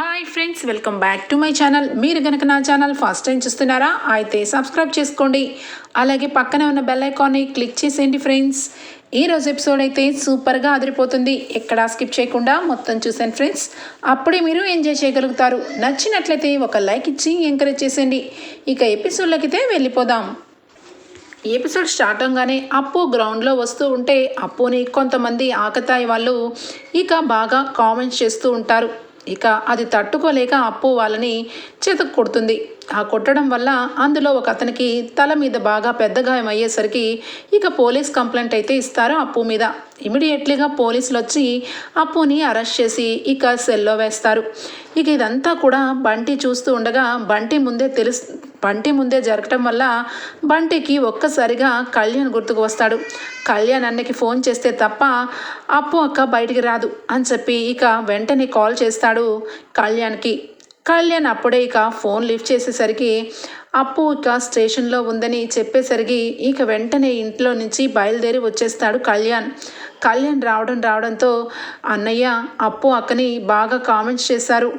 Hi friends welcome back to my channel మీరు కనుక నా ఛానల్ ఫస్ట్ టైం చూస్తున్నారా అయితే సబ్స్క్రైబ్ చేసుకోండి. అలాగే పక్కనే ఉన్న బెల్ ఐకాన్ని క్లిక్ చేసేయండి ఫ్రెండ్స్ ఈ రోజు ఎపిసోడ్ అయితే సూపర్గా అదిరిపోతుంది. ఎక్కడా స్కిప్ చేయకుండా మొత్తం చూసాను ఫ్రెండ్స్ అప్పుడే మీరు ఎంజాయ్ చేయగలుగుతారు. నచ్చినట్లయితే ఒక లైక్ ఇచ్చి ఎంకరేజ్ చేసేయండి. ఇక ఎపిసోడ్లోకి అయితే వెళ్ళిపోదాం. ఎపిసోడ్ స్టార్ట్ అవగానే అప్పు గ్రౌండ్లో వస్తూ ఉంటే అప్పుని కొంతమంది ఆకతాయి వాళ్ళు ఇక బాగా కామెంట్స్ చేస్తూ ఉంటారు. ఇక అది తట్టుకోలేక అప్పు వాళ్ళని చేతకు కొడుతుంది. ఆ కొట్టడం వల్ల అందులో ఒక అతనికి తల మీద బాగా పెద్ద గాయం అయ్యేసరికి ఇక పోలీస్ కంప్లైంట్ అయితే ఇస్తారు అప్పు మీద. ఇమీడియట్లీగా పోలీసులు వచ్చి అప్పుని అరెస్ట్ చేసి ఇక సెల్లో వేస్తారు. ఇక ఇదంతా కూడా బంటి చూస్తూ ఉండగా బంటి ముందే తెలుసు బంటి ముందే జరగటం వల్ల బంటికి ఒక్కసారిగా కళ్యాణ్ గుర్తుకు వస్తాడు. కళ్యాణ్ అన్నకి ఫోన్ చేస్తే తప్ప అప్పు అక్క బయటికి రాదు అని చెప్పి ఇక వెంటనే కాల్ చేస్తాడు కళ్యాణ్కి. కళ్యాణ్ అప్పుడే ఇక ఫోన్ లిఫ్ట్ చేసేసరికి అప్పు ఇక స్టేషన్లో ఉందని చెప్పేసరికి ఇక వెంటనే ఇంట్లో నుంచి బయలుదేరి వచ్చేస్తాడు కళ్యాణ్. కళ్యాణ్ రావడం రావడంతో అన్నయ్య అప్పు అక్కని బాగా కామెంట్స్ చేశారు.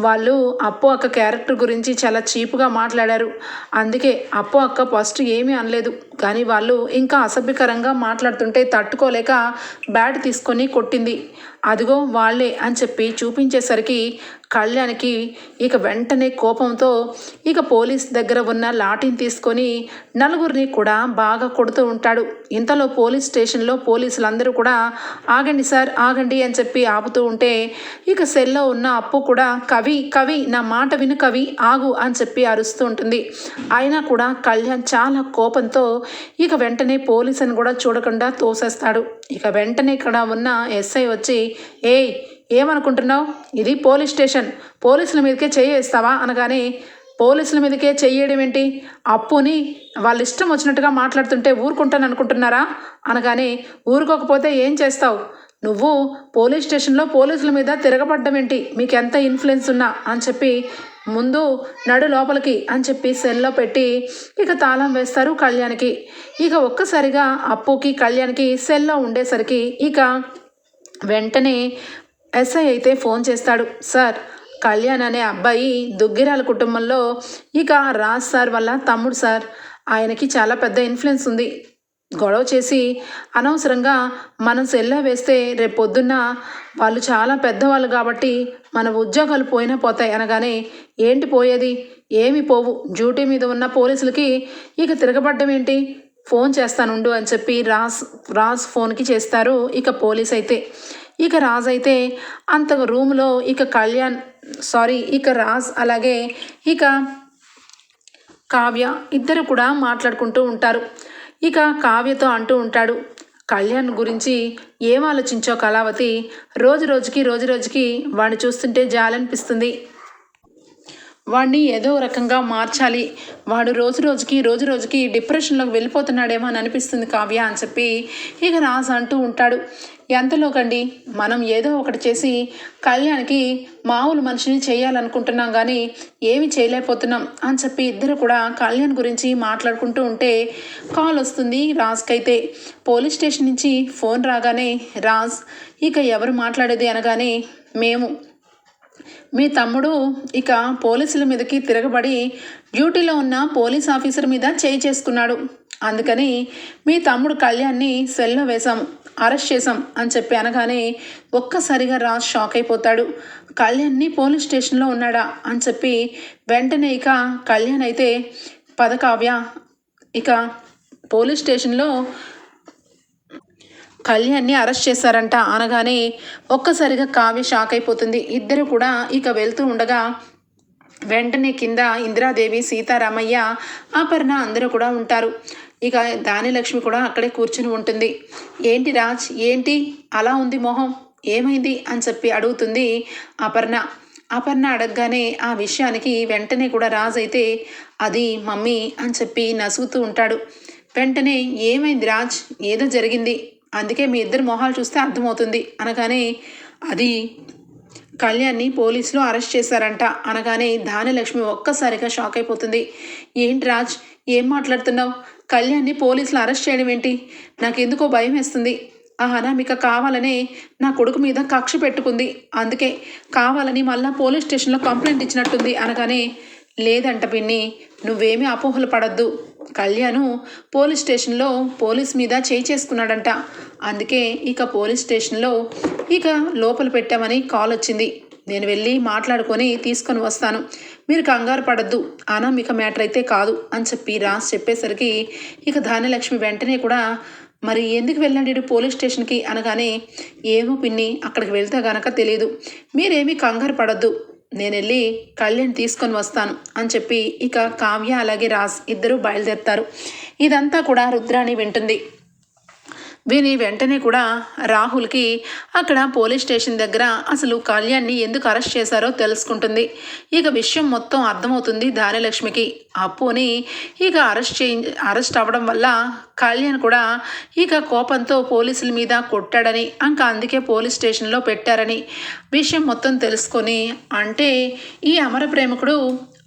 వాళ్ళు అప్పు అక్క క్యారెక్టర్ గురించి చాలా చీపుగా మాట్లాడారు. అందుకే అప్పు అక్క ఫస్ట్ ఏమీ అనలేదు. కానీ వాళ్ళు ఇంకా అసభ్యకరంగా మాట్లాడుతుంటే తట్టుకోలేక బ్యాట్ తీసుకొని కొట్టింది. అదిగో వాళ్ళే అని చెప్పి చూపించేసరికి కళ్యాణ్కి ఇక వెంటనే కోపంతో ఇక పోలీస్ దగ్గర ఉన్న లాఠీని తీసుకొని నలుగురిని కూడా బాగా కొడుతూ ఉంటాడు. ఇంతలో పోలీస్ స్టేషన్లో పోలీసులందరూ కూడా ఆగండి సార్ ఆగండి అని చెప్పి ఆపుతూ ఉంటే ఇక సెల్లో ఉన్న అప్పు కూడా కవి కవి నా మాట విను కవి ఆగు అని చెప్పి అరుస్తూ ఉంటుంది. అయినా కూడా కళ్యాణ్ చాలా కోపంతో ఇక వెంటనే పోలీసుని కూడా చూడకుండా తోసేస్తాడు. ఇక వెంటనే ఇక్కడ ఉన్న ఎస్ఐ వచ్చి ఏయ్ ఏమనుకుంటున్నావు? ఇది పోలీస్ స్టేషన్. పోలీసుల మీదకే చేయేస్తావా అనగానే పోలీసుల మీదకే చెయ్యడం ఏంటి? అప్పుని వాళ్ళ ఇష్టం వచ్చినట్టుగా మాట్లాడుతుంటే ఊరుకుంటాను అనుకుంటున్నారా? అనగానే ఊరుకోకపోతే ఏం చేస్తావు? నువ్వు పోలీస్ స్టేషన్లో పోలీసుల మీద తిరగబడ్డం ఏంటి? మీకు ఎంత ఇన్ఫ్లుయెన్స్ ఉన్నా? అని చెప్పి ముందు నడు లోపలికి అని చెప్పి సెల్లో పెట్టి ఇక తాళం వేస్తారు కళ్యాణ్కి. ఇక ఒక్కసారిగా అప్పుకి కళ్యాణ్కి సెల్లో ఉండేసరికి ఇక వెంటనే ఎస్ఐ అయితే ఫోన్ చేస్తాడు. సార్ కళ్యాణ్ అనే అబ్బాయి దుగ్గిరాల కుటుంబంలో ఇక రాజ్ సార్ వల్ల తమ్ముడు సార్. ఆయనకి చాలా పెద్ద ఇన్ఫ్లుయెన్స్ ఉంది. గొడవ చేసి అనవసరంగా మనం సెల్లో వేస్తే రేపు పొద్దున్న వాళ్ళు చాలా పెద్దవాళ్ళు కాబట్టి మన ఉద్యోగాలు పోయినా పోతాయి అనగానే ఏంటి పోయేది? ఏమి పోవు. డ్యూటీ మీద ఉన్న పోలీసులకి ఇక తిరగబడ్డం ఏంటి? ఫోన్ చేస్తానుండు అని చెప్పి రాజ్ రాజ్ ఫోన్కి చేస్తారు. ఇక పోలీస్ అయితే ఇక రాజ్ అయితే అంత రూమ్లో ఇక కళ్యాణ్ సారీ ఇక రాజ్ అలాగే ఇక కావ్య ఇద్దరు కూడా మాట్లాడుకుంటూ ఉంటారు. ఇక కావ్యతో అంటూ ఉంటాడు కళ్యాణ్ గురించి ఏం ఆలోచించో కళావతి? రోజు రోజుకి రోజు రోజుకి వాడిని చూస్తుంటే జాలనిపిస్తుంది. వాడిని ఏదో రకంగా మార్చాలి. వాడు రోజు రోజుకి రోజు రోజుకి డిప్రెషన్లోకి వెళ్ళిపోతున్నాడేమో అని అనిపిస్తుంది కావ్య అని చెప్పి ఇక రాజు అంటూ ఉంటాడు. ఎంతలోకండి? మనం ఏదో ఒకటి చేసి కళ్యాణ్కి మామూలు మనిషిని చేయాలనుకుంటున్నాం కానీ ఏమి చేయలేకపోతున్నాం అని చెప్పి ఇద్దరు కూడా కళ్యాణ్ గురించి మాట్లాడుకుంటూ ఉంటే కాల్ వస్తుంది రాజ్కైతే. పోలీస్ స్టేషన్ నుంచి ఫోన్ రాగానే రాజ్ ఇక ఎవరు మాట్లాడేది అనగానే మేము మీ తమ్ముడు ఇక పోలీసుల మీదకి తిరగబడి డ్యూటీలో ఉన్న పోలీస్ ఆఫీసర్ మీద చేయి చేసుకున్నాడు. అందుకని మీ తమ్ముడు కళ్యాణ్ని సెల్లో వేశాం అరెస్ట్ చేశాం అని చెప్పి అనగానే ఒక్కసారిగా రాజ్ షాక్ అయిపోతాడు. కళ్యాణ్ని పోలీస్ స్టేషన్లో ఉన్నాడా అని చెప్పి వెంటనే ఇక కళ్యాణ్ అయితే పదకావ్య ఇక పోలీస్ స్టేషన్లో కళ్యాణ్ని అరెస్ట్ చేశారంట అనగానే ఒక్కసారిగా కావ్య షాక్ అయిపోతుంది. ఇద్దరు కూడా ఇక వెళ్తూ ఉండగా వెంటనే కింద ఇందిరాదేవి సీతారామయ్య అపర్ణ అందరూ కూడా ఉంటారు. ఇక దానిలక్ష్మి కూడా అక్కడే కూర్చుని ఉంటుంది. ఏంటి రాజ్? ఏంటి? అలా ఉంది మొహం? ఏమైంది? అని చెప్పి అడుగుతుంది అపర్ణ. అపర్ణ అడగగానే ఆ విషయానికి వెంటనే కూడా రాజ్ అయితే అది మమ్మీ అని చెప్పి నసుగుతూ ఉంటాడు. వెంటనే ఏమైంది రాజ్? ఏదో జరిగింది. అందుకే మీ ఇద్దరు మొహాలు చూస్తే అర్థమవుతుంది. అనగానే అది కళ్యాణ్ని పోలీసులు అరెస్ట్ చేశారంట. అనగానే ధాన్యలక్ష్మి ఒక్కసారిగా షాక్ అయిపోతుంది. ఏంటి రాజ్ ఏం మాట్లాడుతున్నావు? కళ్యాణ్ని పోలీసులు అరెస్ట్ చేయడం ఏంటి? నాకు ఎందుకో భయం వేస్తుంది. ఆ అనామిక కావాలనే నా కొడుకు మీద కక్ష పెట్టుకుంది. అందుకే కావాలని మళ్ళా పోలీస్ స్టేషన్లో కంప్లైంట్ ఇచ్చినట్టుంది. అనగానే లేదంట పిన్ని నువ్వేమీ అపోహలు పడద్దు. కళ్యాణ్ పోలీస్ స్టేషన్లో పోలీస్ మీద చేయి చేసుకున్నాడంట. అందుకే ఇక పోలీస్ స్టేషన్లో ఇక లోపల పెట్టామని కాల్ వచ్చింది. నేను వెళ్ళి మాట్లాడుకొని తీసుకొని వస్తాను. మీరు కంగారు పడద్దు. అనామిక మ్యాటర్ అయితే కాదు అని చెప్పి రాసి చెప్పేసరికి ఇక ధాన్యలక్ష్మి వెంటనే కూడా మరి ఎందుకు వెళ్ళండి పోలీస్ స్టేషన్కి? అనగానే ఏమో పిన్ని అక్కడికి వెళ్తే గనక తెలియదు మీరేమీ కంగారు పడద్దు. నేను వెళ్ళి కళ్యాణ్ తీసుకొని వస్తాను అని చెప్పి ఇక కావ్య అలాగే రాజ్ ఇద్దరూ బయలుదేరుతారు. ఇదంతా కూడా రుద్రాణి వింటుంది. విని వెంటనే కూడా రాహుల్కి అక్కడ పోలీస్ స్టేషన్ దగ్గర అసలు కళ్యాణ్ని ఎందుకు అరెస్ట్ చేశారో తెలుసుకుంటుంది. ఇక విషయం మొత్తం అర్థమవుతుంది ధాన్యలక్ష్మికి అప్పుని ఇక అరెస్ట్ చే అరెస్ట్ అవ్వడం వల్ల కళ్యాణ్ కూడా ఇక కోపంతో పోలీసుల మీద కొట్టాడని ఇంకా అందుకే పోలీస్ స్టేషన్లో పెట్టారని విషయం మొత్తం తెలుసుకొని అంటే ఈ అమర ప్రేమికుడు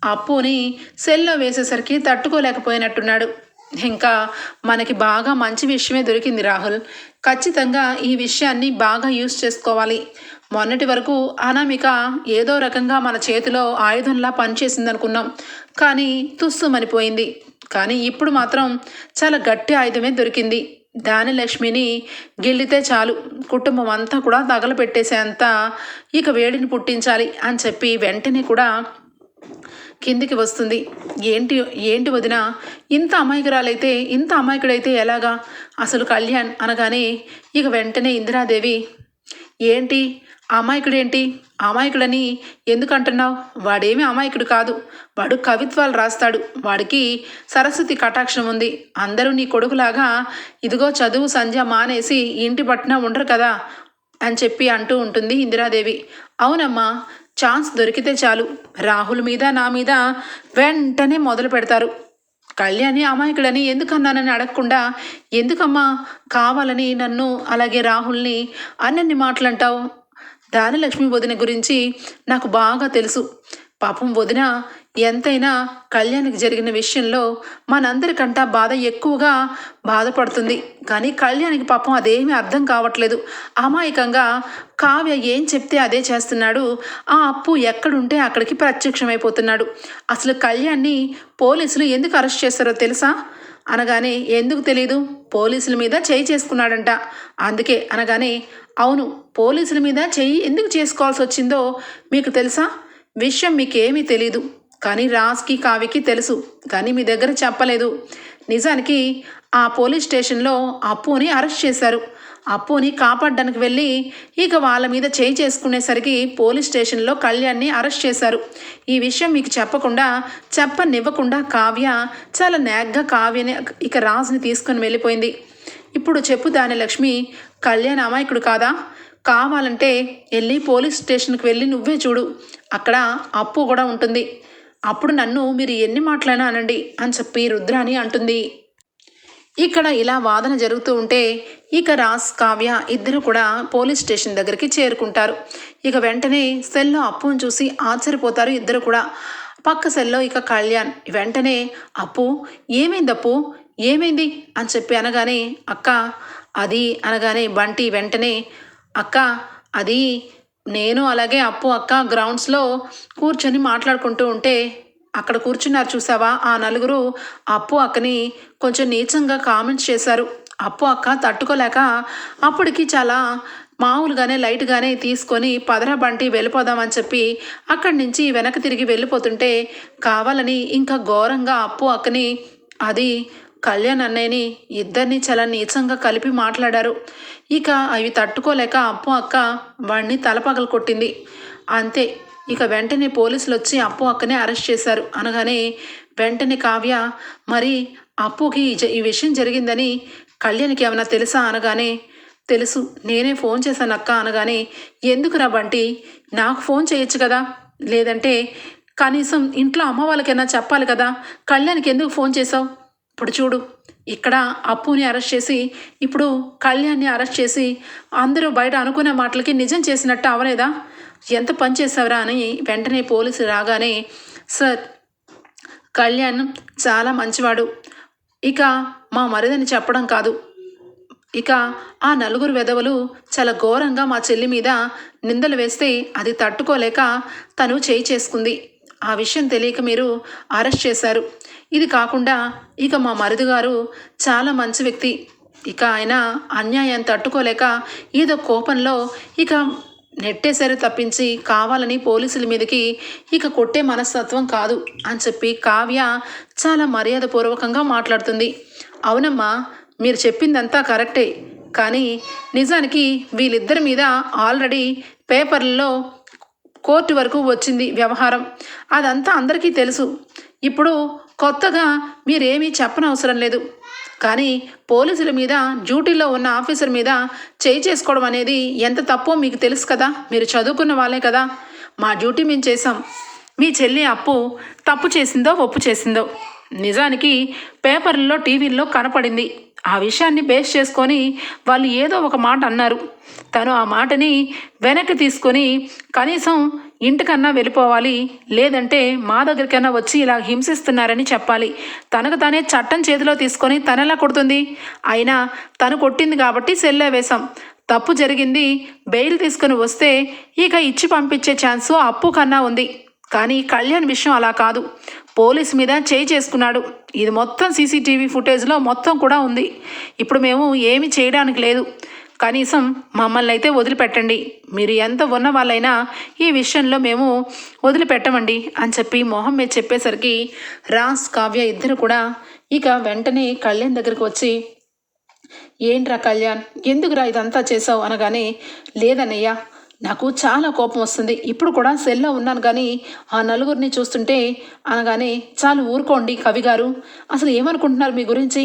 అప్పుని సెల్లో వేసేసరికి తట్టుకోలేకపోయినట్టున్నాడు. ఇంకా మనకి బాగా మంచి విషయమే దొరికింది రాహుల్. ఖచ్చితంగా ఈ విషయాన్ని బాగా యూస్ చేసుకోవాలి. మొన్నటి వరకు అనామిక ఏదో రకంగా మన చేతిలో ఆయుధంలా పనిచేసింది అనుకున్నాం కానీ తుస్సుమనిపోయింది. కానీ ఇప్పుడు మాత్రం చాలా గట్టి ఆయుధమే దొరికింది. దాని లక్ష్మిని గిల్లితే చాలు. కుటుంబం అంతా కూడా తగలపెట్టేసేంత ఇక వేడిని పుట్టించాలి అని చెప్పి వెంటనే కూడా కిందికి వస్తుంది. ఏంటి ఏంటి వదిన? ఇంత అమాయకురాలైతే ఇంత అమాయకుడైతే ఎలాగా? అసలు కళ్యాణ్ అనగానే ఇక వెంటనే ఇందిరాదేవి ఏంటి? అమాయకుడేంటి? అమాయకుడని ఎందుకంటున్నావు? వాడేమీ అమాయకుడు కాదు. వాడు కవిత్వాలు రాస్తాడు. వాడికి సరస్వతి కటాక్షం ఉంది. అందరూ నీ కొడుకులాగా ఇదిగో చదువు సంధ్య మానేసి ఇంటి పట్టున ఉండరు కదా? అని చెప్పి అంటూ ఉంటుంది ఇందిరాదేవి. అవునమ్మా ఛాన్స్ దొరికితే చాలు. రాహుల్ మీద నా మీద వెంటనే మొదలు పెడతారు. కళ్యాణి అమాయకుడని ఎందుకన్నానని అడగకుండా ఎందుకమ్మా కావాలని నన్ను అలాగే రాహుల్ని అన్నన్ని మాటలంటావు? దానలక్ష్మి వదిన గురించి నాకు బాగా తెలుసు. పాపం వదిన ఎంతైనా కళ్యాణ్కి జరిగిన విషయంలో మనందరికంటా బాధ ఎక్కువగా బాధపడుతుంది. కానీ కళ్యాణ్కి పాపం అదేమీ అర్థం కావట్లేదు. అమాయకంగా కావ్య ఏం చెప్తే అదే చేస్తున్నాడు. ఆ అప్పు ఎక్కడుంటే అక్కడికి ప్రత్యక్షమైపోతున్నాడు. అసలు కళ్యాణ్ని పోలీసులు ఎందుకు అరెస్ట్ చేస్తారో తెలుసా? అనగానే ఎందుకు తెలీదు? పోలీసుల మీద చేయి చేసుకున్నాడంట. అందుకే అనగానే అవును పోలీసుల మీద చెయ్యి ఎందుకు చేసుకోవాల్సి వచ్చిందో మీకు తెలుసా? విషయం మీకేమీ తెలీదు. కానీ రాజ్కి కావ్యకి తెలుసు. కానీ మీ దగ్గర చెప్పలేదు. నిజానికి ఆ పోలీస్ స్టేషన్లో అప్పుని అరెస్ట్ చేశారు. అప్పుని కాపాడడానికి వెళ్ళి ఇక వాళ్ళ మీద చేయి చేసుకునేసరికి పోలీస్ స్టేషన్లో కళ్యాణ్ని అరెస్ట్ చేశారు. ఈ విషయం మీకు చెప్పకుండా చెప్పనివ్వకుండా కావ్య చాలా నేగ్గా కావ్యని ఇక రాజుని తీసుకొని వెళ్ళిపోయింది. ఇప్పుడు చెప్పు దాని లక్ష్మి కళ్యాణ్ అమాయకుడు కాదా? కావాలంటే వెళ్ళి పోలీస్ స్టేషన్కి వెళ్ళి నువ్వే చూడు. అక్కడ అప్పు కూడా ఉంటుంది. అప్పుడు నన్ను మీరు ఎన్ని మాటలైనా అనండి అని చెప్పి రుద్రాని అంటుంది. ఇక్కడ ఇలా వాదన జరుగుతూ ఉంటే ఇక రాస్ కావ్య ఇద్దరు కూడా పోలీస్ స్టేషన్ దగ్గరికి చేరుకుంటారు. ఇక వెంటనే సెల్లో అప్పును చూసి ఆశ్చర్యపోతారు ఇద్దరు కూడా. పక్క సెల్లో ఇక కళ్యాణ్ వెంటనే అప్పు ఏమైంది అప్పు? ఏమైంది? అని చెప్పి అనగానే అక్క అది అనగానే బంటి వెంటనే అక్క అది నేను అలాగే అప్పు అక్క గ్రౌండ్స్లో కూర్చొని మాట్లాడుకుంటూ ఉంటే అక్కడ కూర్చున్నారు చూసావా? ఆ నలుగురు అప్పు అక్కని కొంచెం నీచంగా కామెంట్స్ చేశారు. అప్పు అక్క తట్టుకోలేక అప్పటికి చాలా మామూలుగానే లైట్గానే తీసుకొని పదరా బంటి వెళ్ళిపోదామని చెప్పి అక్కడి నుంచి వెనక తిరిగి వెళ్ళిపోతుంటే కావాలని ఇంకా ఘోరంగా అప్పు అక్కని అది కళ్యాణ్ అన్నయ్యని ఇద్దరిని చాలా నీచంగా కలిపి మాట్లాడారు. ఇక అవి తట్టుకోలేక అప్పు అక్క వాడిని తలపగలు కొట్టింది. అంతే ఇక వెంటనే పోలీసులు వచ్చి అప్పు అక్కనే అరెస్ట్ చేశారు. అనగానే వెంటనే కావ్య మరి అప్పుకి ఈ జ- ఈ విషయం జరిగిందని కళ్యాణ్కి ఏమైనా తెలుసా అనగానే తెలుసు నేనే ఫోన్ చేశాను అక్క అనగానే ఎందుకురా బంటి నాకు ఫోన్ చేయొచ్చు కదా? లేదంటే కనీసం ఇంట్లో అమ్మ వాళ్ళకైనా చెప్పాలి కదా? కళ్యాణ్కి ఎందుకు ఫోన్ చేసావు ఇప్పుడు చూడు ఇక్కడ అప్పుని అరెస్ట్ చేసి ఇప్పుడు కళ్యాణ్ని అరెస్ట్ చేసి అందరూ బయట అనుకునే మాటలకి నిజం చేసినట్టు అవలేదా? ఎంత పని చేసావురా అని వెంటనే పోలీసు రాగానే సార్ కళ్యాణ్ చాలా మంచివాడు. ఇక మా మరిదని చెప్పడం కాదు. ఇక ఆ నలుగురు వెధవలు చాలా ఘోరంగా మా చెల్లి మీద నిందలు వేస్తే అది తట్టుకోలేక తను చేయి చేసుకుంది. ఆ విషయం తెలియక మీరు అరెస్ట్ చేశారు. ఇది కాకుండా ఇక మా మరుదుగారు చాలా మంచి వ్యక్తి. ఇక ఆయన అన్యాయం తట్టుకోలేక ఏదో కోపంలో ఇక నెట్టేశారు తప్పించి కావాలని పోలీసుల మీదకి ఇక కొట్టే మనస్తత్వం కాదు అని చెప్పి కావ్య చాలా మర్యాదపూర్వకంగా మాట్లాడుతుంది. అవునమ్మా మీరు చెప్పిందంతా కరెక్టే. కానీ నిజానికి వీళ్ళిద్దరి మీద ఆల్రెడీ పేపర్లలో కోర్టు వరకు వచ్చింది వ్యవహారం. అదంతా అందరికీ తెలుసు. ఇప్పుడు కొత్తగా మీరేమీ చెప్పనవసరం లేదు. కానీ పోలీసుల మీద డ్యూటీలో ఉన్న ఆఫీసర్ మీద చేయి చేసుకోవడం అనేది ఎంత తప్పో మీకు తెలుసు కదా. మీరు చదువుకున్న వాళ్ళే కదా. మా డ్యూటీ మేము చేసాం మీ చెల్లి అప్పు తప్పు చేసిందో ఒప్పు చేసిందో. నిజానికి పేపర్లలో టీవీల్లో కనపడింది. ఆ విషయాన్ని బేస్ చేసుకొని వాళ్ళు ఏదో ఒక మాట అన్నారు. తను ఆ మాటని వెనక్కి తీసుకొని కనీసం ఇంటికన్నా వెళ్ళిపోవాలి. లేదంటే మా దగ్గరికైనా వచ్చి ఇలా హింసిస్తున్నారని చెప్పాలి. తనకు తానే చట్టం చేతిలో తీసుకొని తనెలా కొడుతుంది. అయినా తను కొట్టింది కాబట్టి సెల్లే వేశాం తప్పు జరిగింది బెయిల్ తీసుకొని వస్తే ఇక ఇచ్చి పంపించే ఛాన్సు అప్పు కన్నా ఉంది. కానీ కళ్యాణ్ విషయం అలా కాదు. పోలీస్ మీద చేయి చేసుకున్నాడు. ఇది మొత్తం సీసీటీవీ ఫుటేజ్లో మొత్తం కూడా ఉంది. ఇప్పుడు మేము ఏమి చేయడానికి లేదు. కనీసం మమ్మల్ని అయితే వదిలిపెట్టండి. మీరు ఎంత ఉన్న వాళ్ళైనా ఈ విషయంలో మేము వదిలిపెట్టమండి అని చెప్పి మొహం మీద చెప్పేసరికి రాస్ కావ్య ఇద్దరు కూడా ఇక వెంటనే కళ్యాణ్ దగ్గరికి వచ్చి ఏంట్రా కళ్యాణ్ ఎందుకురా ఇదంతా చేసావు అనగానే లేదన్నయ్యా నాకు చాలా కోపం వస్తుంది. ఇప్పుడు కూడా సెల్లో ఉన్నాను కానీ ఆ నలుగురిని చూస్తుంటే అనగానే చాలు ఊరుకోండి కవి గారు. అసలు ఏమనుకుంటున్నారు మీ గురించి?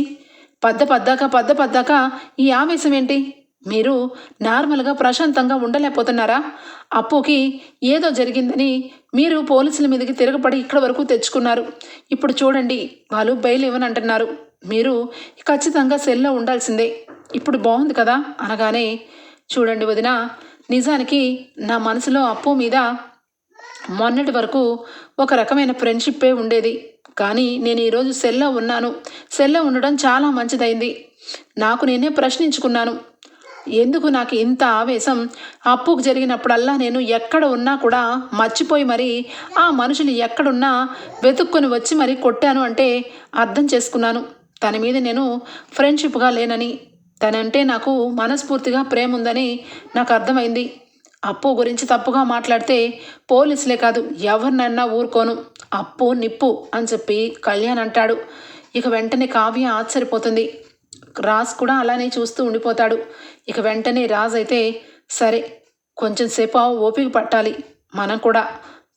పద్ద పద్దాక పద్ద పద్దాక ఈ ఆవేశం ఏంటి? మీరు నార్మల్గా ప్రశాంతంగా ఉండలేకపోతున్నారా? అప్పుకి ఏదో జరిగిందని మీరు పోలీసుల మీదకి తిరగబడి ఇక్కడ వరకు తెచ్చుకున్నారు. ఇప్పుడు చూడండి వాళ్ళు బెయిల్ ఇవ్వనంటున్నారు మీరు ఖచ్చితంగా సెల్లో ఉండాల్సిందే. ఇప్పుడు బాగుంది కదా? అనగానే చూడండి వదిన నిజానికి నా మనసులో అప్పు మీద మొన్నటి వరకు ఒక రకమైన ఫ్రెండ్షిప్పే ఉండేది. కానీ నేను ఈరోజు సెల్లో ఉన్నాను. సెల్లో ఉండడం చాలా మంచిదైంది. నాకు నేనే ప్రశ్నించుకున్నాను. ఎందుకు నాకు ఇంత ఆవేశం? అప్పుకు జరిగినప్పుడల్లా నేను ఎక్కడ ఉన్నా కూడా మర్చిపోయి మరి ఆ మనుషులు ఎక్కడున్నా వెతుక్కొని వచ్చి మరి కొట్టాను అంటే అర్థం చేసుకున్నాను. తన మీద నేను ఫ్రెండ్షిప్గా లేనని. తనంటే నాకు మనస్ఫూర్తిగా ప్రేమ ఉందని నాకు అర్థమైంది. అప్పు గురించి తప్పుగా మాట్లాడితే పోలీసులే కాదు ఎవరినన్నా ఊరుకోను. అప్పు నిప్పు అని చెప్పి కళ్యాణ్ అంటాడు. ఇక వెంటనే కావ్య ఆశ్చర్యపోతుంది. రాజ్ కూడా అలానే చూస్తూ ఉండిపోతాడు. ఇక వెంటనే రాజ్ అయితే సరే కొంచెం సేపు ఓపిక పట్టాలి. మనం కూడా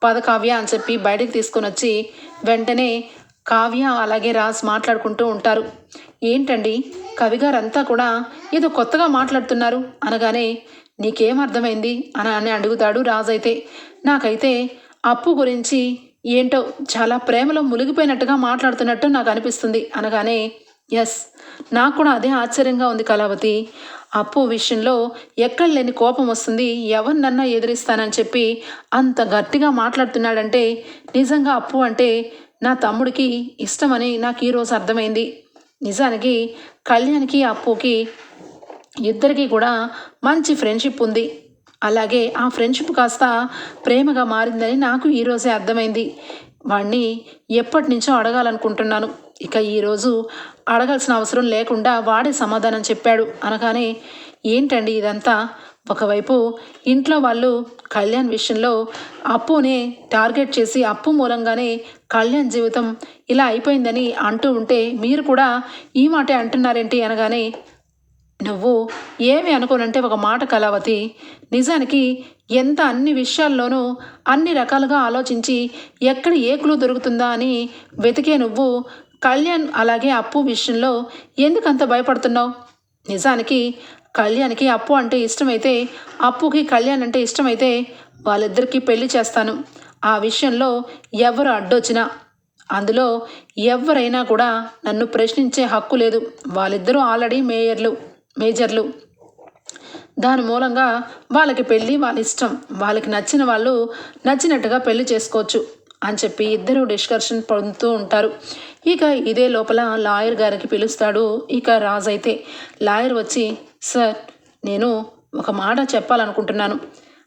పద కావ్య అని చెప్పి బయటకు తీసుకొని వచ్చి వెంటనే కావ్య అలాగే రాజ్ మాట్లాడుకుంటూ ఉంటారు. ఏంటండి? కవిగారంతా కూడా ఏదో కొత్తగా మాట్లాడుతున్నారు అనగానే నీకేం అర్థమైంది? అని అని అడుగుతాడు రాజు అయితే. నాకైతే అప్పు గురించి ఏంటో చాలా ప్రేమలో మునిగిపోయినట్టుగా మాట్లాడుతున్నట్టు నాకు అనిపిస్తుంది అనగానే ఎస్ నాకు కూడా అదే ఆశ్చర్యంగా ఉంది కళావతి. అప్పు విషయంలో ఎక్కడ లేని కోపం వస్తుంది. ఎవరినన్నా ఎదిరిస్తానని చెప్పి అంత గట్టిగా మాట్లాడుతున్నాడంటే నిజంగా అప్పు అంటే నా తమ్ముడికి ఇష్టమని నాకు ఈరోజు అర్థమైంది. నిజానికి కళ్యాణ్కి అప్పుకి ఇద్దరికీ కూడా మంచి ఫ్రెండ్షిప్ ఉంది. అలాగే ఆ ఫ్రెండ్షిప్ కాస్త ప్రేమగా మారిందని నాకు ఈరోజే అర్థమైంది. వాణ్ణి ఎప్పటి నుంచో అడగాలనుకుంటున్నాను. ఇక ఈరోజు అడగాల్సిన అవసరం లేకుండా వాడే సమాధానం చెప్పాడు. అనగానే ఏంటండి ఇదంతా? ఒకవైపు ఇంట్లో వాళ్ళు కళ్యాణ్ విషయంలో అప్పునే టార్గెట్ చేసి అప్పు మూలంగానే కళ్యాణ్ జీవితం ఇలా అయిపోయిందని అంటూ ఉంటే మీరు కూడా ఈ మాటే అంటున్నారేంటి? అనగానే నువ్వు ఏమి అనుకోనంటే ఒక మాట కళావతి నిజానికి ఎంత అన్ని విషయాల్లోనూ అన్ని రకాలుగా ఆలోచించి ఎక్కడ ఏ క్లూ దొరుకుతుందా అని వెతికే నువ్వు కళ్యాణ్ అలాగే అప్పు విషయంలో ఎందుకంత భయపడుతున్నావు? నిజానికి కళ్యాణ్కి అప్పు అంటే ఇష్టమైతే అప్పుకి కళ్యాణ్ అంటే ఇష్టమైతే వాళ్ళిద్దరికీ పెళ్ళి చేస్తాను. ఆ విషయంలో ఎవరు అడ్డొచ్చినా అందులో ఎవరైనా కూడా నన్ను ప్రశ్నించే హక్కు లేదు. వాళ్ళిద్దరూ ఆల్రెడీ మేయర్లు. మేజర్లు. దాని మూలంగా వాళ్ళకి పెళ్ళి వాళ్ళ ఇష్టం. వాళ్ళకి నచ్చిన వాళ్ళు నచ్చినట్టుగా పెళ్ళి చేసుకోవచ్చు అని చెప్పి ఇద్దరు డిస్కషన్ పొందుతూ ఉంటారు. ఇక ఇదే లోపల లాయర్ గారికి పిలుస్తాడు ఇక రాజ్ అయితే. లాయర్ వచ్చి సార్ నేను ఒక మాట చెప్పాలనుకుంటున్నాను.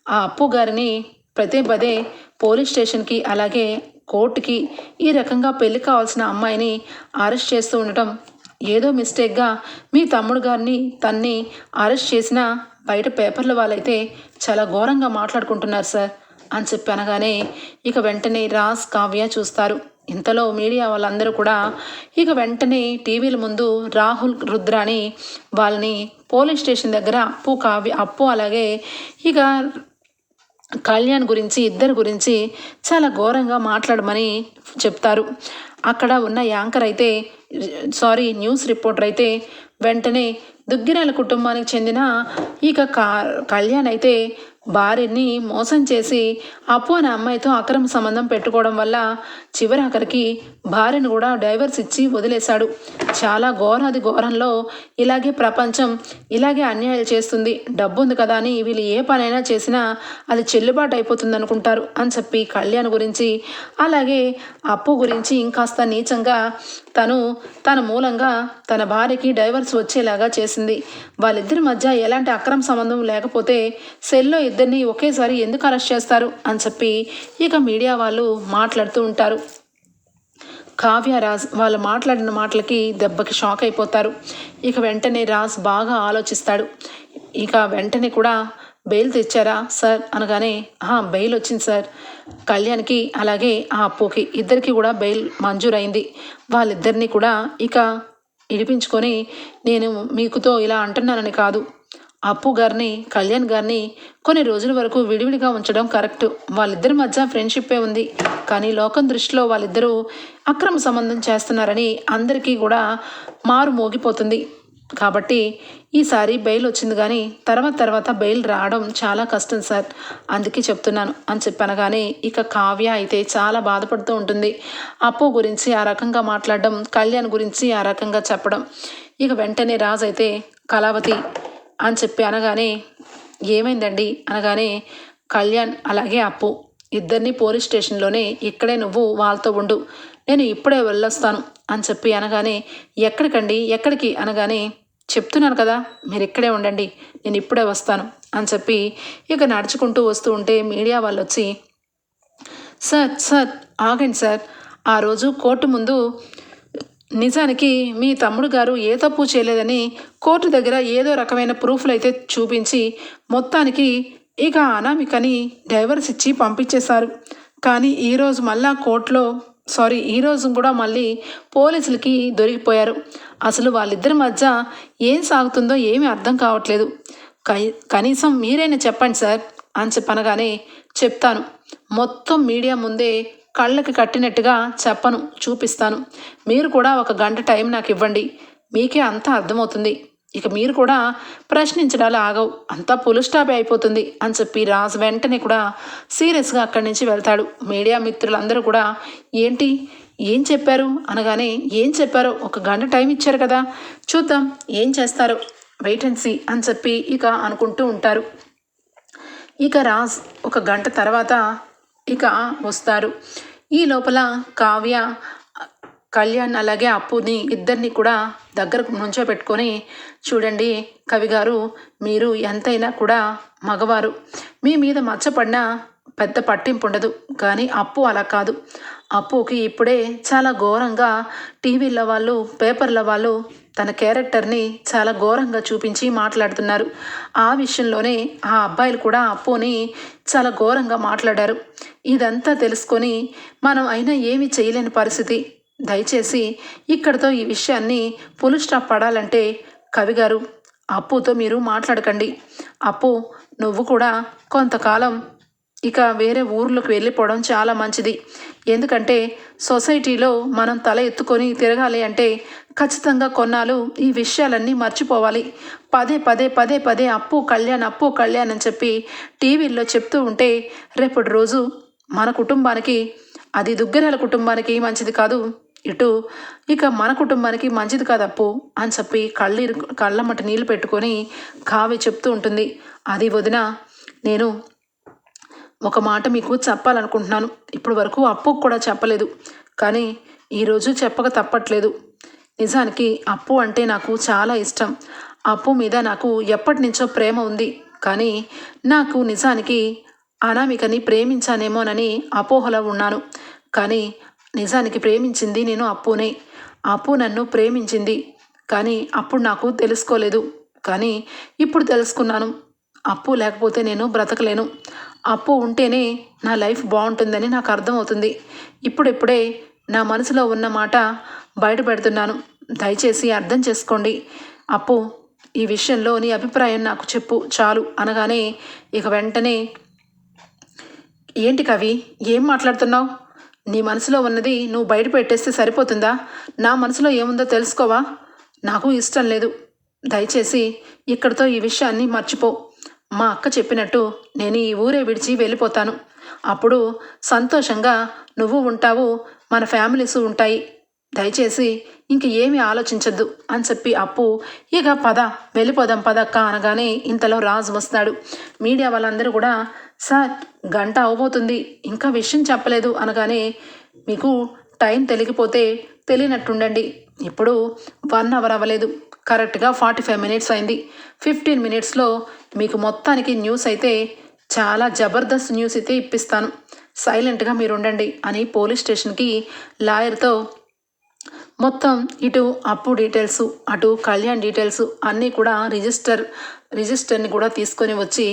ఆ అప్పు గారిని ప్రతి పదే పోలీస్ స్టేషన్కి అలాగే కోర్టుకి ఈ రకంగా పెళ్ళి కావాల్సిన అమ్మాయిని అరెస్ట్ చేస్తూ ఉండటం ఏదో మిస్టేక్గా మీ తమ్ముడు గారిని తన్ని అరెస్ట్ చేసిన బయట పేపర్ల వాళ్ళైతే చాలా ఘోరంగా మాట్లాడుకుంటున్నారు సార్ అని చెప్పి అనగానే ఇక వెంటనే రాజ్ కావ్య చూస్తారు. ఇంతలో మీడియా వాళ్ళందరూ కూడా ఇక వెంటనే టీవీల ముందు రాహుల్ రుద్రాని వాళ్ళని పోలీస్ స్టేషన్ దగ్గర అప్పు కావ్య అప్పు అలాగే ఇక కళ్యాణ్ గురించి ఇద్దరు గురించి చాలా ఘోరంగా మాట్లాడమని చెప్తారు. అక్కడ ఉన్న యాంకర్ అయితే సారీ న్యూస్ రిపోర్టర్ అయితే వెంటనే దుగ్గిరాల కుటుంబానికి చెందిన ఇక కా కళ్యాణ్ అయితే భార్యని మోసం చేసి అప్పు అనే అమ్మాయితో అక్రమ సంబంధం పెట్టుకోవడం వల్ల చివరి ఆఖరికి భార్యను కూడా డైవర్స్ ఇచ్చి వదిలేశాడు. చాలా ఘోరాది ఘోరంలో ఇలాగే ప్రపంచం ఇలాగే అన్యాయాలు చేస్తుంది. డబ్బు ఉంది కదా అని వీళ్ళు ఏ పనైనా చేసినా అది చెల్లుబాటు అయిపోతుంది అనుకుంటారు అని చెప్పి కళ్యాణ్ గురించి అలాగే అప్పు గురించి ఇంకాస్త నీచంగా తను తన మూలంగా తన భార్యకి డైవర్స్ వచ్చేలాగా చేసింది. వాళ్ళిద్దరి మధ్య ఎలాంటి అక్రమ సంబంధం లేకపోతే సెల్లో ఇద్దరిని ఒకేసారి ఎందుకు అరెస్ట్ చేస్తారు అని చెప్పి ఇక మీడియా వాళ్ళు మాట్లాడుతూ ఉంటారు. కావ్య రాజ్ వాళ్ళు మాట్లాడిన మాటలకి దెబ్బకి షాక్ అయిపోతారు. ఇక వెంటనే రాజ్ బాగా ఆలోచిస్తాడు. ఇక వెంటనే కూడా బెయిల్ తెచ్చారా సార్ అనగానే బెయిల్ వచ్చింది సార్. కళ్యాణ్కి అలాగే ఆ అప్పుకి ఇద్దరికి కూడా బెయిల్ మంజూరైంది. వాళ్ళిద్దరినీ కూడా ఇక ఇడిపించుకొని నేను మీకుతో ఇలా అంటున్నానని కాదు. అప్పు గారిని కళ్యాణ్ గారిని కొన్ని రోజుల వరకు విడివిడిగా ఉంచడం కరెక్ట్. వాళ్ళిద్దరి మధ్య ఫ్రెండ్షిప్పే ఉంది. కానీ లోకం దృష్టిలో వాళ్ళిద్దరూ అక్రమ సంబంధం చేస్తున్నారని అందరికీ కూడా మారు మోగిపోతుంది. కాబట్టి ఈసారి బెయిల్ వచ్చింది కానీ తర్వాత తర్వాత బెయిల్ రావడం చాలా కష్టం సార్. అందుకే చెప్తున్నాను అని చెప్పనగానే ఇక కావ్య అయితే చాలా బాధపడుతూ ఉంటుంది. అప్పు గురించి ఆ రకంగా మాట్లాడడం కళ్యాణ్ గురించి ఆ రకంగా చెప్పడం. ఇక వెంటనే రాజు అయితే కళావతి అని చెప్పి అనగానే ఏమైందండి? అనగానే కళ్యాణ్ అలాగే అప్పు. ఇద్దరిని పోలీస్ స్టేషన్లోనే ఇక్కడే నువ్వు వాళ్ళతో ఉండు. నేను ఇప్పుడే వెళ్ళొస్తాను అని చెప్పి అనగానే ఎక్కడికండి? ఎక్కడికి? అనగానే చెప్తున్నాను కదా మీరు ఇక్కడే ఉండండి. నేను ఇప్పుడే వస్తాను అని చెప్పి ఇక నడుచుకుంటూ వస్తూ ఉంటే మీడియా వాళ్ళు వచ్చి సార్ సార్ ఆగండి సార్. ఆ రోజు కోర్టు ముందు నిజానికి మీ తమ్ముడు గారు ఏ తప్పు చేయలేదని కోర్టు దగ్గర ఏదో రకమైన ప్రూఫ్లు అయితే చూపించి మొత్తానికి ఇక అనామికని డైవర్స్ ఇచ్చి పంపించేశారు. కానీ ఈరోజు మళ్ళా కోర్టులో సారీ ఈరోజు కూడా మళ్ళీ పోలీసులకి దొరికిపోయారు. అసలు వాళ్ళిద్దరి మధ్య ఏం సాగుతుందో ఏమీ అర్థం కావట్లేదు. కనీసం మీరైనా చెప్పండి సార్ అని చెప్పనగానే చెప్తాను. మొత్తం మీడియా ముందే కళ్ళకి కట్టినట్టుగా చెప్పను చూపిస్తాను. మీరు కూడా ఒక గంట టైం నాకు ఇవ్వండి. మీకే అంతా అర్థమవుతుంది. ఇక మీరు కూడా ప్రశ్నించడాలు ఆగవు. అంతా పులు అయిపోతుంది అని చెప్పి రాజు వెంటనే కూడా సీరియస్గా అక్కడి నుంచి వెళ్తాడు. మీడియా మిత్రులందరూ కూడా ఏంటి? ఏం చెప్పారు? అనగానే ఏం చెప్పారో? ఒక గంట టైం ఇచ్చారు కదా. చూద్దాం ఏం చేస్తారో? వెయిట్ అండ్ సీ అని చెప్పి ఇక అనుకుంటూ ఉంటారు. ఇక రాజ్ ఒక గంట తర్వాత ఇక వస్తారు. ఈ లోపల కావ్య కళ్యాణ్ అలాగే అప్పుని ఇద్దరిని కూడా దగ్గరకు నుంచో పెట్టుకొని చూడండి కవిగారు మీరు ఎంతైనా కూడా మగవారు. మీ మీద మచ్చపడిన పెద్ద పట్టింపు ఉండదు. కానీ అప్పు అలా కాదు. అప్పుకి ఇప్పుడే చాలా ఘోరంగా టీవీల వాళ్ళు పేపర్ల వాళ్ళు తన క్యారెక్టర్ని చాలా ఘోరంగా చూపించి మాట్లాడుతున్నారు. ఆ విషయంలోనే ఆ అబ్బాయిలు కూడా అప్పుని చాలా ఘోరంగా మాట్లాడారు. ఇదంతా తెలుసుకొని మనం అయినా ఏమీ చేయలేని పరిస్థితి. దయచేసి ఇక్కడితో ఈ విషయాన్ని పులు స్టాప్ పడాలంటే కవిగారు అప్పుతో మీరు మాట్లాడకండి. అప్పు నువ్వు కూడా కొంతకాలం ఇక వేరే ఊర్లోకి వెళ్ళిపోవడం చాలా మంచిది. ఎందుకంటే సొసైటీలో మనం తల ఎత్తుకొని తిరగాలి అంటే ఖచ్చితంగా కొన్నాళ్ళు. ఈ విషయాలన్నీ మర్చిపోవాలి. పదే పదే పదే పదే అప్పు కళ్యాణ్ అప్పు కళ్యాణ్ అని చెప్పి టీవీల్లో చెప్తూ ఉంటే రేపటి రోజు మన కుటుంబానికి అది దుగ్గరాల కుటుంబానికి మంచిది కాదు. ఇటు ఇక మన కుటుంబానికి మంచిది కాదు అప్పు అని చెప్పి కళ్ళి కళ్ళమ్మట నీళ్ళు పెట్టుకొని కావి చెప్తూ ఉంటుంది. అది వదిన నేను ఒక మాట మీకు చెప్పాలనుకుంటున్నాను. ఇప్పటి వరకు అప్పు కూడా చెప్పలేదు. కానీ ఈరోజు చెప్పక తప్పట్లేదు. నిజానికి అప్పు అంటే నాకు చాలా ఇష్టం. అప్పు మీద నాకు ఎప్పటి నుంచో ప్రేమ ఉంది. కానీ నాకు నిజానికి అనామికని ప్రేమించానేమోనని అపోహలో ఉన్నాను. కానీ నిజానికి ప్రేమించింది నేను అప్పునే. అప్పు నన్ను ప్రేమించింది. కానీ అప్పుడు నాకు తెలుసుకోలేదు. కానీ ఇప్పుడు తెలుసుకున్నాను. అప్పు లేకపోతే నేను బ్రతకలేను. అప్పు ఉంటేనే నా లైఫ్ బాగుంటుందని నాకు అర్థమవుతుంది. ఇప్పుడిప్పుడే నా మనసులో ఉన్న మాట బయట పెడుతున్నాను దయచేసి అర్థం చేసుకోండి. అప్పు ఈ విషయంలో నీ అభిప్రాయం నాకు చెప్పు చాలు అనగానే ఇక వెంటనే ఏంటి కవి ఏం మాట్లాడుతున్నావు? నీ మనసులో ఉన్నది నువ్వు బయట పెట్టేస్తే సరిపోతుందా? నా మనసులో ఏముందో తెలుసుకోవా? నాకు ఇష్టం లేదు. దయచేసి ఇక్కడితో ఈ విషయాన్ని మర్చిపో. మా అక్క చెప్పినట్టు నేను ఈ ఊరే విడిచి వెళ్ళిపోతాను. అప్పుడు సంతోషంగా నువ్వు ఉంటావు మన ఫ్యామిలీస్ ఉంటాయి. దయచేసి ఇంక ఏమి ఆలోచించద్దు అని చెప్పి అప్పు ఇక పద వెళ్ళిపోదాం పదక్క అనగానే ఇంతలో రాజు వస్తాడు. మీడియా వాళ్ళందరూ కూడా సార్ గంట అవబోతుంది ఇంకా విషయం చెప్పలేదు అనగానే మీకు టైం తెలిగిపోతే తెలియనట్టుండండి. ఇప్పుడు వన్ అవర్ అవ్వలేదు కరెక్ట్గా ఫార్టీ ఫైవ్ మినిట్స్ అయింది. ఫిఫ్టీన్ మినిట్స్లో మీకు మొత్తానికి న్యూస్ అయితే చాలా జబర్దస్త్ న్యూస్ అయితే ఇప్పిస్తాను. సైలెంట్గా మీరు ఉండండి అని పోలీస్ స్టేషన్కి లాయర్తో మొత్తం ఇటు అప్పు డీటెయిల్స్ అటు కళ్యాణ్ డీటెయిల్స్ అన్నీ కూడా రిజిస్టర్ రిజిస్టర్ని కూడా తీసుకొని వచ్చి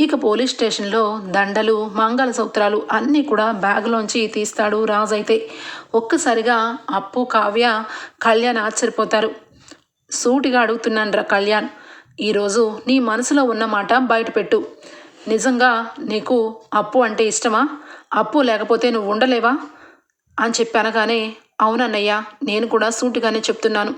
ఇక పోలీస్ స్టేషన్లో దండలు మంగళసూత్రాలు అన్నీ కూడా బ్యాగ్లోంచి తీస్తాడు రాజు అయితే. ఒక్కసారిగా అప్పు కావ్య కళ్యాణ్ ఆశ్చర్యపోతారు. సూటిగా అడుగుతున్నాను రా కళ్యాణ్ ఈరోజు నీ మనసులో ఉన్న మాట బయటపెట్టు నిజంగా నీకు అప్పు అంటే ఇష్టమా? అప్పు లేకపోతే నువ్వు ఉండలేవా? అని చెప్పి అనగానే అవునన్నయ్య నేను కూడా సూటిగానే చెప్తున్నాను.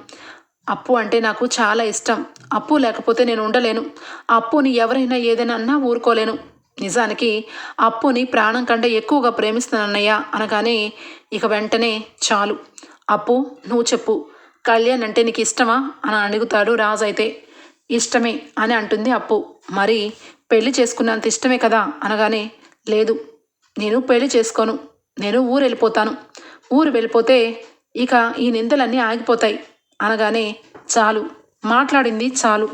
అప్పు అంటే నాకు చాలా ఇష్టం. అప్పు లేకపోతే నేను ఉండలేను. అప్పుని ఎవరైనా ఏదైనా అన్నా ఊరుకోలేను. నిజానికి అప్పుని ప్రాణం కంటే ఎక్కువగా ప్రేమిస్తానన్నయ్య అనగానే ఇక వెంటనే చాలు. అప్పు నువ్వు చెప్పు. కళ్యాణ్ అంటే నీకు ఇష్టమా? అని అడుగుతాడు రాజు అయితే. ఇష్టమే అని అంటుంది అప్పు. మరి పెళ్ళి చేసుకున్నంత ఇష్టమే కదా? అనగానే లేదు. నేను పెళ్ళి చేసుకోను. నేను ఊరు వెళ్ళిపోతాను ఊరు వెళ్ళిపోతే ఇక ఈ నిందలన్నీ ఆగిపోతాయి. అనగానే చాలు మాట్లాడింది చాలు.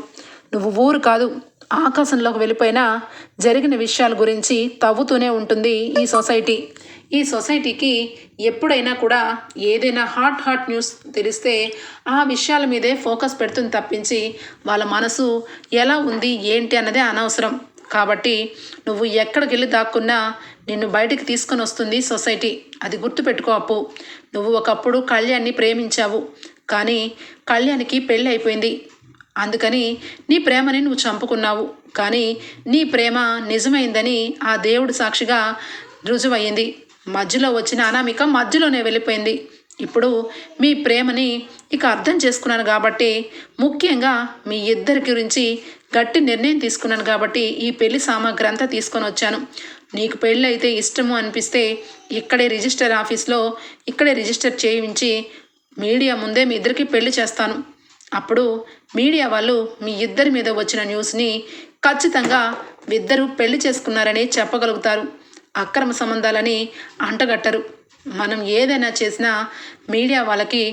నువ్వు ఊరు కాదు ఆకాశంలోకి వెళ్ళిపోయినా జరిగిన విషయాల గురించి తవ్వుతూనే ఉంటుంది ఈ సొసైటీ. ఈ సొసైటీకి ఎప్పుడైనా కూడా ఏదైనా హాట్ హాట్ న్యూస్ తెలిస్తే ఆ విషయాల మీదే ఫోకస్ పెడుతుంది తప్పించి వాళ్ళ మనసు ఎలా ఉంది ఏంటి అన్నదే అనవసరం. కాబట్టి నువ్వు ఎక్కడికి వెళ్ళి దాక్కున్నా నిన్ను బయటికి తీసుకొని వస్తుంది సొసైటీ. అది గుర్తుపెట్టుకో అప్పు. నువ్వు ఒకప్పుడు కళ్యాణ్ని ప్రేమించావు. కానీ కళ్యాణ్కి పెళ్ళి అయిపోయింది. అందుకని నీ ప్రేమని నువ్వు చంపుకున్నావు. కానీ నీ ప్రేమ నిజమైందని ఆ దేవుడు సాక్షిగా రుజువయ్యింది. మధ్యలో వచ్చిన అనామిక మధ్యలోనే వెళ్ళిపోయింది. ఇప్పుడు మీ ప్రేమని ఇక అర్థం చేసుకున్నాను కాబట్టి ముఖ్యంగా మీ ఇద్దరి గురించి గట్టి నిర్ణయం తీసుకున్నాను కాబట్టి ఈ పెళ్ళి సామాగ్రి అంతా తీసుకొని వచ్చాను. నీకు పెళ్ళి అయితే ఇష్టము అనిపిస్తే ఇక్కడే రిజిస్టర్ ఆఫీస్లో ఇక్కడే రిజిస్టర్ చేయించి మీడియా ముందే మీ ఇద్దరికి పెళ్ళి చేస్తాను. అప్పుడు మీడియా వాళ్ళు మీ ఇద్దరి మీద వచ్చిన న్యూస్ని ఖచ్చితంగా ఇద్దరు పెళ్ళి చేసుకున్నారని చెప్పగలుగుతారు. అక్రమ సంబంధాలని అంటగట్టరు. మనం ఏదైనా చేసినా మీడియా వాళ్ళకి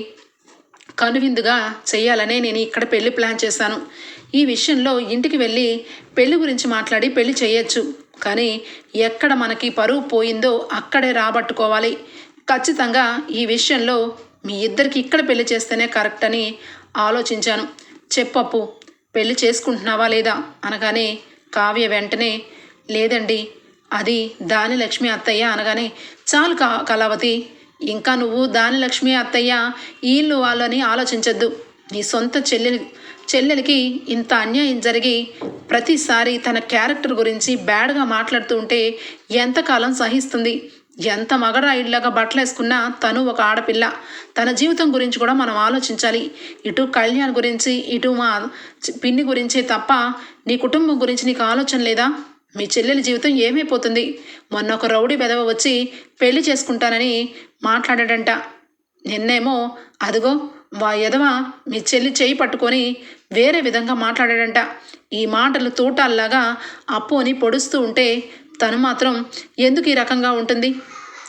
కనువిందుగా చేయాలనే నేను ఇక్కడ పెళ్ళి ప్లాన్ చేశాను. ఈ విషయంలో ఇంటికి వెళ్ళి పెళ్ళి గురించి మాట్లాడి పెళ్ళి చేయొచ్చు. కానీ ఎక్కడ మనకి పరువు పోయిందో అక్కడే రాబట్టుకోవాలి. ఖచ్చితంగా ఈ విషయంలో మీ ఇద్దరికి ఇక్కడ పెళ్ళి చేస్తేనే కరెక్ట్ అని ఆలోచించాను. చెప్పప్పు పెళ్ళి చేసుకుంటున్నావా లేదా? అనగానే కావ్య వెంటనే లేదండి అది దాని లక్ష్మి అత్తయ్య అనగానే చాలు కా కళావతి ఇంకా నువ్వు దానిలక్ష్మి అత్తయ్య వీళ్ళు వాళ్ళని ఆలోచించద్దు. నీ సొంత చెల్లెలి చెల్లెలకి ఇంత అన్యాయం జరిగి ప్రతిసారి తన క్యారెక్టర్ గురించి బ్యాడ్గా మాట్లాడుతూ ఉంటే ఎంతకాలం సహిస్తుంది? ఎంత మగరాయిడ్లాగా బట్టలు వేసుకున్నా తను ఒక ఆడపిల్ల. తన జీవితం గురించి కూడా మనం ఆలోచించాలి. ఇటు కళ్యాణ్ గురించి ఇటు మా పిన్ని గురించి తప్ప నీ కుటుంబం గురించి నీకు ఆలోచన లేదా? మీ చెల్లెలి జీవితం ఏమైపోతుంది? మొన్న ఒక రౌడీ బెదవ వచ్చి పెళ్ళి చేసుకుంటానని మాట్లాడాడంట. నిన్నేమో అదిగో వా ఎదవ మీ చెల్లి చేయి పట్టుకొని వేరే విధంగా మాట్లాడాడంట. ఈ మాటలు తూటాల్లాగా అప్పుని పొడుస్తూ ఉంటే తను మాత్రం ఎందుకు ఈ రకంగా ఉంటుంది?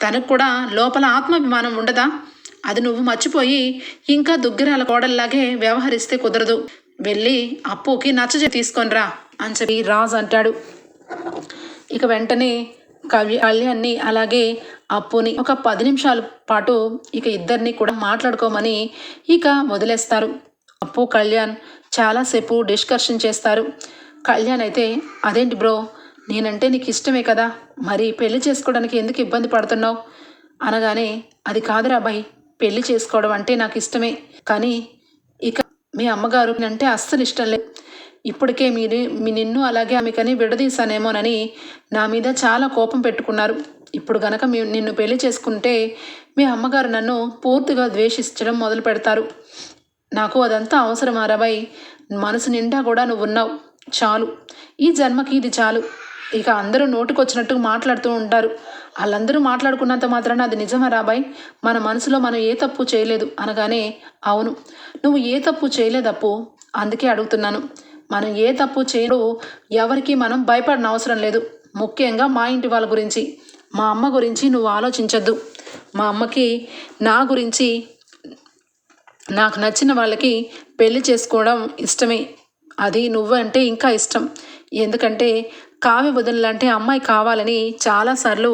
తనకు కూడా లోపల ఆత్మాభిమానం ఉండదా? అది నువ్వు మర్చిపోయి ఇంకా దుగ్గిరాల కోడల్లాగే వ్యవహరిస్తే కుదరదు. వెళ్ళి అప్పుకి నచ్చజ తీసుకొనిరా అని చెప్పి రాజు అంటాడు. ఇక వెంటనే కవి కళ్యాణ్ని అలాగే అప్పుని ఒక పది నిమిషాల పాటు ఇక ఇద్దరిని కూడా మాట్లాడుకోమని ఇక వదిలేస్తారు. అప్పు కళ్యాణ్ చాలాసేపు డిస్కషన్ చేస్తారు. కళ్యాణ్ అయితే అదేంటి బ్రో నేనంటే నీకు ఇష్టమే కదా? మరి పెళ్ళి చేసుకోవడానికి ఎందుకు ఇబ్బంది పడుతున్నావు? అనగానే అది కాదురా అబ్బాయి పెళ్ళి చేసుకోవడం అంటే నాకు ఇష్టమే. కానీ ఇక మీ అమ్మగారు అంటే అస్సలు ఇష్టం లేదు. ఇప్పటికే మీరు మీ నిన్ను అలాగే ఆమెకని విడదీశానేమోనని నా మీద చాలా కోపం పెట్టుకున్నారు. ఇప్పుడు గనక మీ నిన్ను పెళ్ళి చేసుకుంటే మీ అమ్మగారు నన్ను పూర్తిగా ద్వేషించడం మొదలు పెడతారు. నాకు అదంతా అవసరమా రాబాయ్ మనసు నిండా కూడా నువ్వు ఉన్నావు చాలు. ఈ జన్మకి ఇది చాలు. ఇక అందరూ నోటికొచ్చినట్టు మాట్లాడుతూ ఉంటారు. వాళ్ళందరూ మాట్లాడుకున్నంత మాత్రాన అది నిజమా రాబాయ్? మన మనసులో మనం ఏ తప్పు చేయలేదు అనగానే అవును. నువ్వు ఏ తప్పు చేయలేదప్పు? అందుకే అడుగుతున్నాను. మనం ఏ తప్పు చేయడు ఎవరికి మనం భయపడిన అవసరం లేదు. ముఖ్యంగా మా ఇంటి వాళ్ళ గురించి. మా అమ్మ గురించి నువ్వు ఆలోచించద్దు. మా అమ్మకి నా గురించి నాకు నచ్చిన వాళ్ళకి పెళ్ళి చేసుకోవడం ఇష్టమే. అది నువ్వు అంటే ఇంకా ఇష్టం. ఎందుకంటే కావ్య వదిన లాంటి అమ్మాయి కావాలని చాలాసార్లు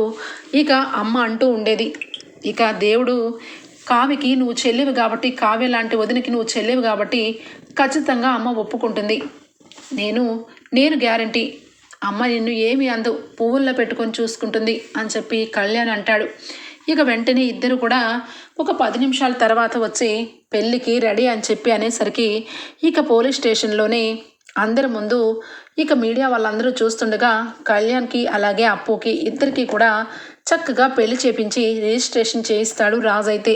ఇక అమ్మ అంటూ ఉండేది. ఇక దేవుడు కావికి నువ్వు చెల్లివి కాబట్టి కావ్య లాంటి వదినకి నువ్వు చెల్లివి కాబట్టి ఖచ్చితంగా అమ్మ ఒప్పుకుంటుంది. నేను నేను గ్యారంటీ. అమ్మ నిన్ను ఏమి అందు పువ్వుల్లో పెట్టుకొని చూసుకుంటుంది అని చెప్పి కళ్యాణ్ అంటాడు. ఇక వెంటనే ఇద్దరు కూడా ఒక పది నిమిషాల తర్వాత వచ్చి పెళ్ళికి రెడీ అని చెప్పి అనేసరికి ఇక పోలీస్ స్టేషన్లోనే అందరి ముందు ఇక మీడియా వాళ్ళందరూ చూస్తుండగా కళ్యాణ్కి అలాగే అప్పుకి ఇద్దరికి కూడా చక్కగా పెళ్ళి చేపించి రిజిస్ట్రేషన్ చేయిస్తాడు రాజు అయితే.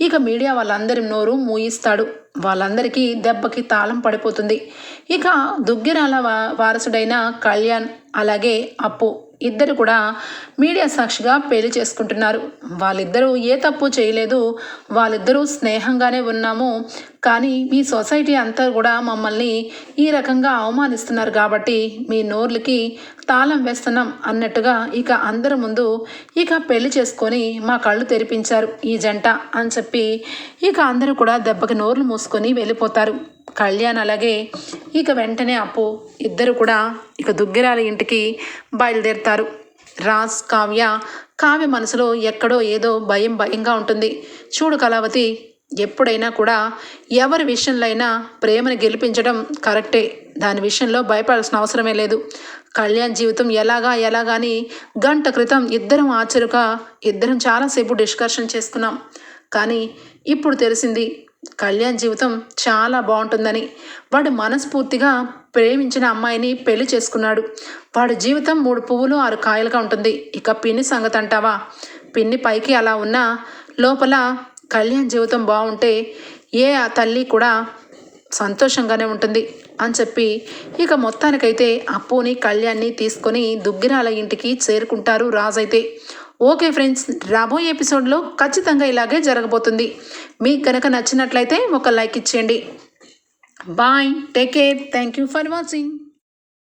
ఇక మీడియా వాళ్ళందరి నోరు మూయిస్తాడు. వాళ్ళందరికీ దెబ్బకి తాళం పడిపోతుంది. ఇక దుగ్గిరాల వారసుడైన కళ్యాణ్ అలాగే అప్పు. ఇద్దరు కూడా మీడియా సాక్షిగా పెళ్ళి చేసుకుంటున్నారు. వాళ్ళిద్దరూ ఏ తప్పు చేయలేదు. వాళ్ళిద్దరూ స్నేహంగానే ఉన్నాము. కానీ మీ సొసైటీ అంతా కూడా మమ్మల్ని ఈ రకంగా అవమానిస్తున్నారు కాబట్టి మీ నోర్లకి తాళం వేస్తున్నాం అన్నట్టుగా ఇక అందరి ముందు ఇక పెళ్ళి చేసుకొని మా కళ్ళు తెరిపించారు ఈ జంట అని చెప్పి ఇక అందరూ కూడా దెబ్బకి నోర్లు మూసుకొని వెళ్ళిపోతారు. కళ్యాణ్ అలాగే ఇక వెంటనే అప్పు. ఇద్దరు కూడా ఇక దుగ్గిరాల ఇంటికి బయలుదేరుతారు. రాజ్ కావ్య కావ్య మనసులో ఎక్కడో ఏదో భయం భయంగా ఉంటుంది. చూడు కళావతి ఎప్పుడైనా కూడా ఎవరి విషయంలో అయినా ప్రేమను గెలిపించడం కరెక్టే. దాని విషయంలో భయపడాల్సిన అవసరమే లేదు. కళ్యాణ్ జీవితం ఎలాగా ఎలాగాని గంట క్రితం ఇద్దరం ఆచరుగా ఇద్దరం చాలాసేపు డిస్కషన్ చేసుకున్నాం. కానీ ఇప్పుడు తెలిసింది కళ్యాణ్ జీవితం చాలా బాగుంటుందని. వాడు మనస్ఫూర్తిగా ప్రేమించిన అమ్మాయిని పెళ్ళి చేసుకున్నాడు. వాడి జీవితం మూడు పువ్వులు ఆరు కాయలుగా ఉంటుంది. ఇక పిన్ని సంగతి అంటావా? పిన్ని పైకి అలా ఉన్నా లోపల కళ్యాణ్ జీవితం బాగుంటే ఏ ఆ తల్లి కూడా సంతోషంగానే ఉంటుంది అని చెప్పి ఇక మొత్తానికైతే అప్పుని కళ్యాణ్ని తీసుకొని దుగ్గిరాల ఇంటికి చేరుకుంటారు రాజైతే. ఓకే ఫ్రెండ్స్ రాబోయే ఎపిసోడ్లో ఖచ్చితంగా ఇలాగే జరగబోతుంది. మీకు కనుక నచ్చినట్లయితే ఒక లైక్ ఇచ్చేయండి. Bye take care thank you for watching.